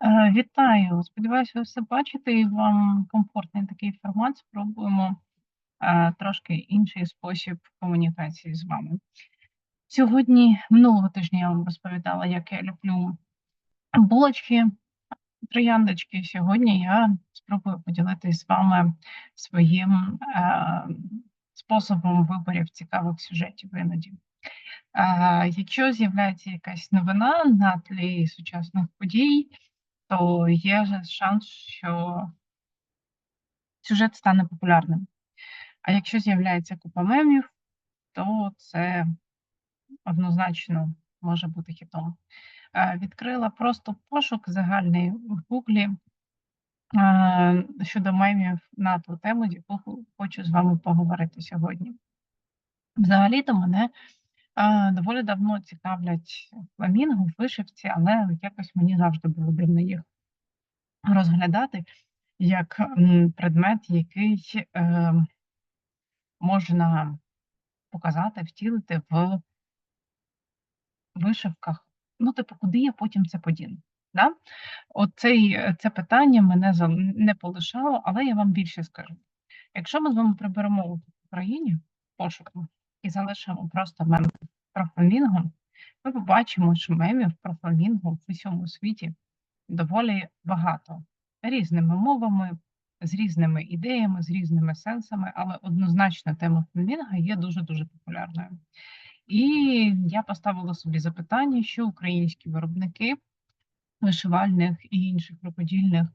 Е, Вітаю! Сподіваюся, ви все бачите і вам комфортний такий формат. Спробуємо е, трошки інший спосіб комунікації з вами. Сьогодні, минулого тижня я вам розповідала, як я люблю булочки, трояндочки. Сьогодні я спробую поділитися з вами своїм е, способом виборів цікавих сюжетів іноді. Якщо з'являється якась новина на тлі сучасних подій, то є шанс, що сюжет стане популярним. А якщо з'являється купа мемів, то це однозначно може бути хітом. Е, Відкрила просто пошук загальний в Гуглі е, щодо мемів на ту тему, яку хочу з вами поговорити сьогодні. Взагалі-то мене доволі давно цікавлять фламінго вишивці, але якось мені завжди було дивно їх розглядати як предмет, який е, можна показати, втілити в вишивках. Ну, типу, куди я потім це подіну? Да? Оцей, е, це питання мене не полишало, але я вам більше скажу. Якщо ми з вами приберемо в Україні пошуку і залишимо просто мем про ми побачимо, що мемів про в усьому світі доволі багато різними мовами, з різними ідеями, з різними сенсами, але однозначно тема фламінга є дуже-дуже популярною. І я поставила собі запитання, що українські виробники вишивальних і інших рукодільних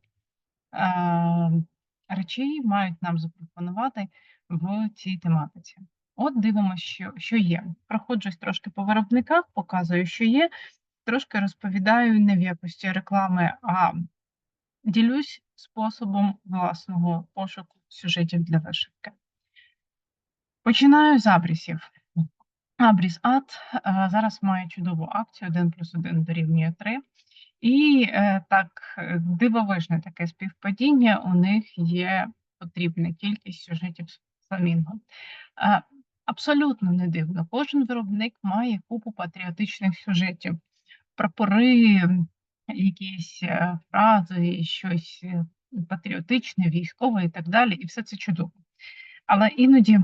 е, речей мають нам запропонувати в цій тематиці. От дивимося, що, що є. Проходжусь трошки по виробниках, показую, що є. Трошки розповідаю не в якості реклами, а ділюсь способом власного пошуку сюжетів для вишивки. Починаю з абрісів. Абріс Ад е, зараз має чудову акцію 1 плюс 1 дорівнює 3. І е, так е, дивовижне таке співпадіння. У них є потрібна кількість сюжетів з фламінго. Абсолютно не дивно. Кожен виробник має купу патріотичних сюжетів, прапори, якісь е, фрази, щось е, патріотичне, військове і так далі. І все це чудово. Але іноді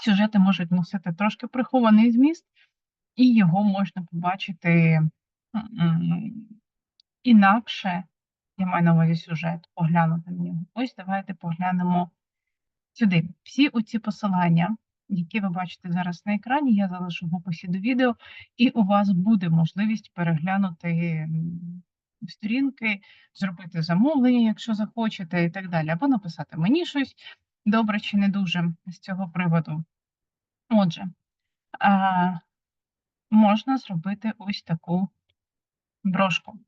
сюжети можуть носити трошки прихований зміст, і його можна побачити інакше, я маю на увазі сюжет, поглянути на нього. Ось давайте поглянемо сюди. Всі оці посилання, які ви бачите зараз на екрані, я залишу в описі до відео, і у вас буде можливість переглянути сторінки, зробити замовлення, якщо захочете, і так далі, або написати мені щось добре чи не дуже з цього приводу. Отже, можна зробити ось таку брошку,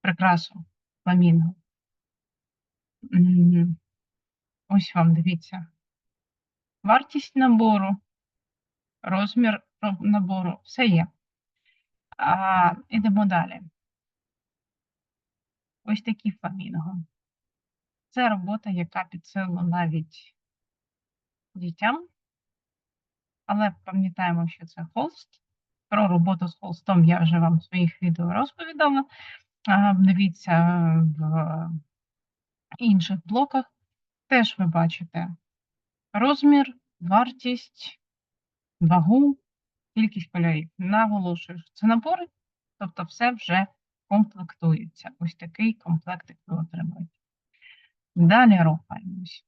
прикрасу, фламінго. Ось вам дивіться. Вартість набору, розмір набору, все є. А, ідемо далі. Ось такі фламінго. Це робота, яка під силу навіть дітям, але пам'ятаємо, що це холст. Про роботу з холстом я вже вам в своїх відео розповідала. Дивіться в інших блоках. Теж ви бачите розмір, вартість, вагу, кількість кольорів. Наголошую, що це набори, тобто все вже комплектується. Ось такий комплектик ви отримуєте. Далі рухаємось.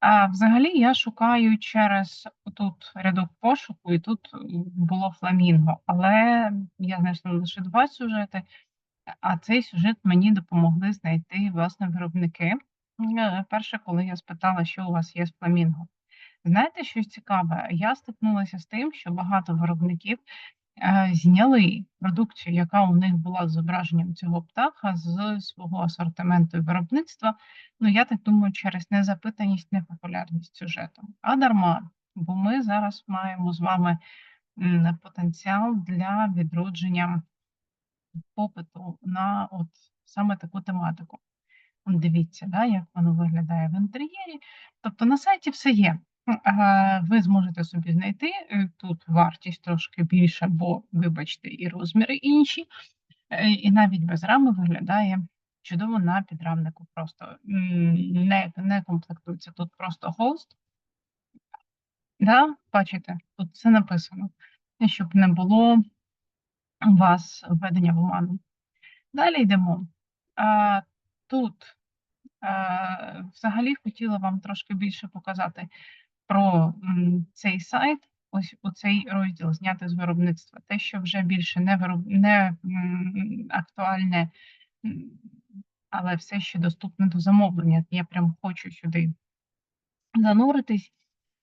А взагалі я шукаю через тут рядок пошуку, і тут було фламінго, але я знайшла лише два сюжети, а цей сюжет мені допомогли знайти власне виробники. Е, Перше, коли я спитала, що у вас є з фламінго. Знаєте, що цікаве? Я стикнулася з тим, що багато виробників е, зняли продукцію, яка у них була з зображенням цього птаха з свого асортименту виробництва. Ну, я так думаю, через незапитаність, непопулярність сюжету. А дарма, бо ми зараз маємо з вами потенціал для відродження попиту на от саме таку тематику. Дивіться, да, як воно виглядає в інтер'єрі. Тобто на сайті все є. Ви зможете собі знайти е, тут вартість трошки більша, бо, вибачте, і розміри інші. Е, і навіть без рами виглядає чудово на підрамнику просто. Не не комплектується, тут просто холст. Да, бачите, тут все написано, щоб не було у вас введення в оману. Далі йдемо. Тут взагалі хотіла вам трошки більше показати про цей сайт, ось у цей розділ зняти з виробництва. Те, що вже більше не вироб... не актуальне, але все ще доступне до замовлення. Я прям хочу сюди зануритись.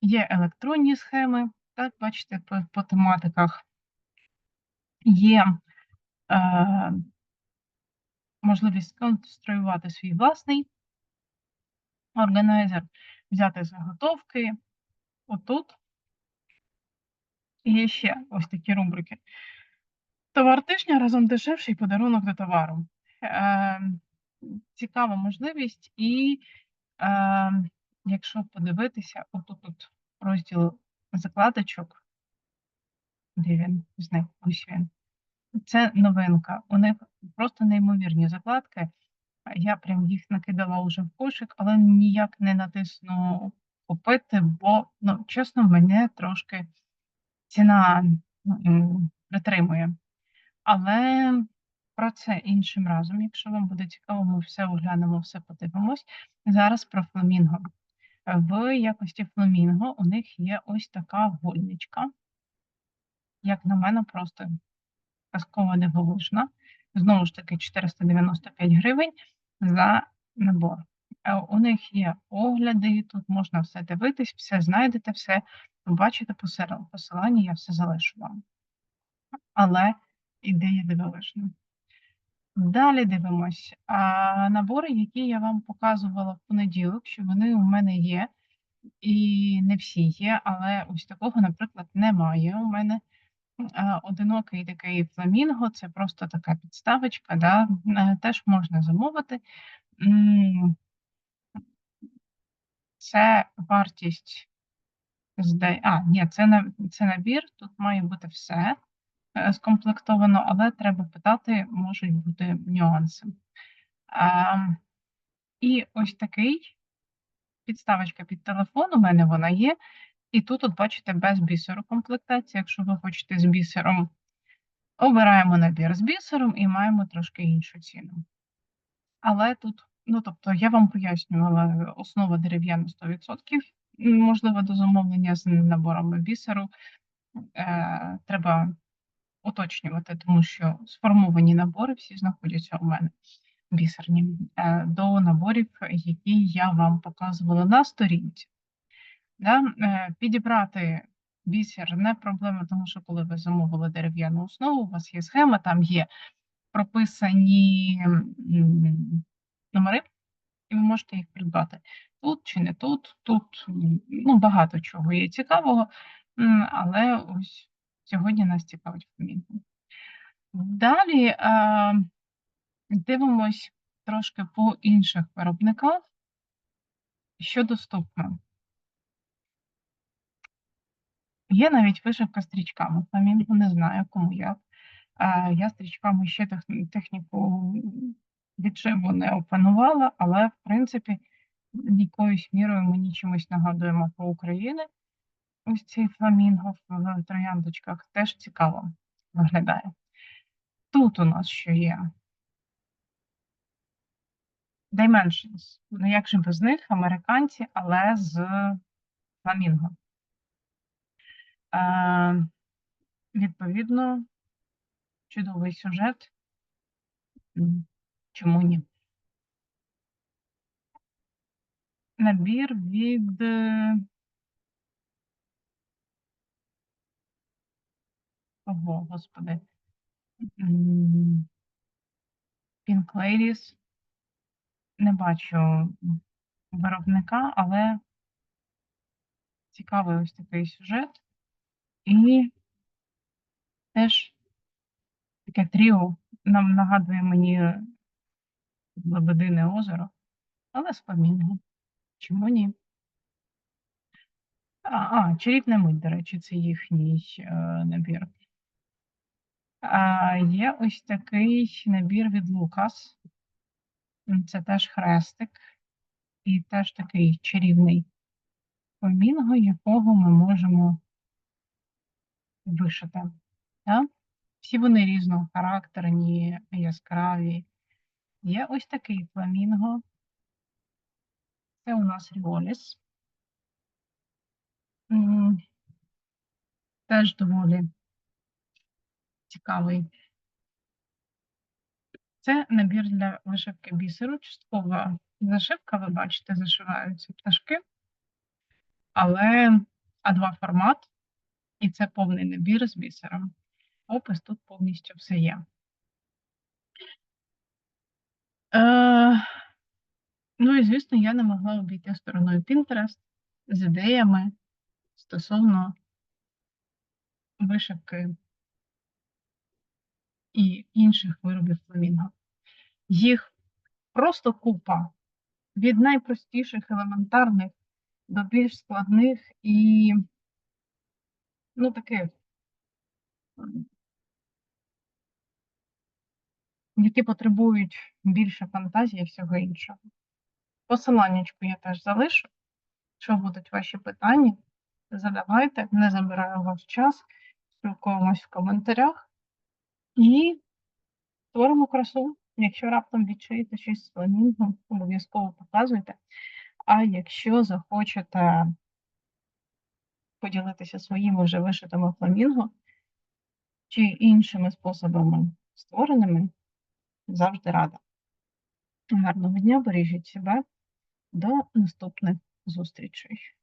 Є електронні схеми, так, бачите, по, по тематиках. Є е, можливість сконструювати свій власний органайзер, взяти заготовки. Отут є ще ось такі рубрики. Товар тижня разом дешевший подарунок до товару. Е, Цікава можливість, і е, якщо подивитися, отут тут розділ закладочок, де він зник, ось він. Це новинка. У них просто неймовірні закладки. Я прям їх накидала уже в кошик, але ніяк не натисну купити, бо, ну, чесно, мене трошки ціна притримує. Але про це іншим разом. Якщо вам буде цікаво, ми все оглянемо, все подивимось. Зараз про фламінго. В якості фламінго у них є ось така гольничка. Як на мене, просто казково дивовижна. Знову ж таки, 495 гривень за набор. Е, у них є огляди, тут можна все дивитись, все знайдете, все побачите посилання, я все залишу вам. Але ідея дивовижна. Далі дивимось. А набори, які я вам показувала в понеділок, що вони у мене є, і не всі є, але ось такого, наприклад, немає у мене. Одинокий такий фламінго, це просто така підставочка, да, теж можна замовити. Це вартість А, ні, це це набір, тут має бути все е, скомплектовано, але треба питати, можуть бути нюанси. І ось такий підставочка під телефон, у мене вона є. І тут, от бачите, без бісеру комплектація. Якщо ви хочете з бісером, обираємо набір з бісером і маємо трошки іншу ціну. Але тут, ну тобто, я вам пояснювала, основа дерев'яна 100%, можливо, до замовлення з наборами бісеру. Е, Треба уточнювати, тому що сформовані набори всі знаходяться у мене бісерні, е, до наборів, які я вам показувала на сторінці. Да? Е, підібрати бісер не проблема, тому що коли ви замовили дерев'яну основу, у вас є схема, там є прописані номери, і ви можете їх придбати тут чи не тут. Тут ну, багато чого є цікавого, але ось сьогодні нас цікавить фамілія. Далі е, дивимось трошки по інших виробниках, що доступно. Є навіть вишивка стрічками. Фламінго не знаю, кому як. Я стрічками ще техніку відшиву не опанувала, але, в принципі, якоюсь мірою мені чимось нагадуємо про України. Ось цей фламінго в трояндочках теж цікаво виглядає. Тут у нас що є? Dimensions. Ну, як же без них, американці, але з фламінго. Е, Відповідно, чудовий сюжет. Чому ні? Набір від Ого, господи. Pink Ladies. Не бачу виробника, але цікавий ось такий сюжет. І теж таке тріо нам нагадує мені Лебедине озеро, але з фламінго. Чому ні? А, а чарівна мить, до речі, це їхній е, набір. А, є ось такий набір від. М, це теж хрестик, і теж такий чарівний фламінго, якого ми можемо вишити. Да? Всі вони різного характерні, яскраві. Є ось такий фламінго. Це у нас Ріоліс. Теж доволі цікавий. Це набір для вишивки бісеру. Часткова зашивка, ви бачите, зашиваються пташки, але А2 формат, і це повний набір з бісером. Опис тут повністю все є. Е, ну і звісно, я не могла обійти стороною Pinterest з ідеями стосовно вишивки і інших виробів фламінго. Їх просто купа від найпростіших, елементарних до більш складних і, ну, таких, м, які потребують більше фантазії і всього іншого. Посиланнячку я теж залишу. Якщо будуть ваші питання, задавайте, не забираю ваш час, спілкуємось в коментарях і створимо красу. Якщо раптом відчуєте щось з фламінгом, обов'язково показуйте. А якщо захочете поділитися своїми вже вишитими фламінго чи іншими способами створеними, завжди рада. Гарного дня, бережіть себе. До наступних зустрічей.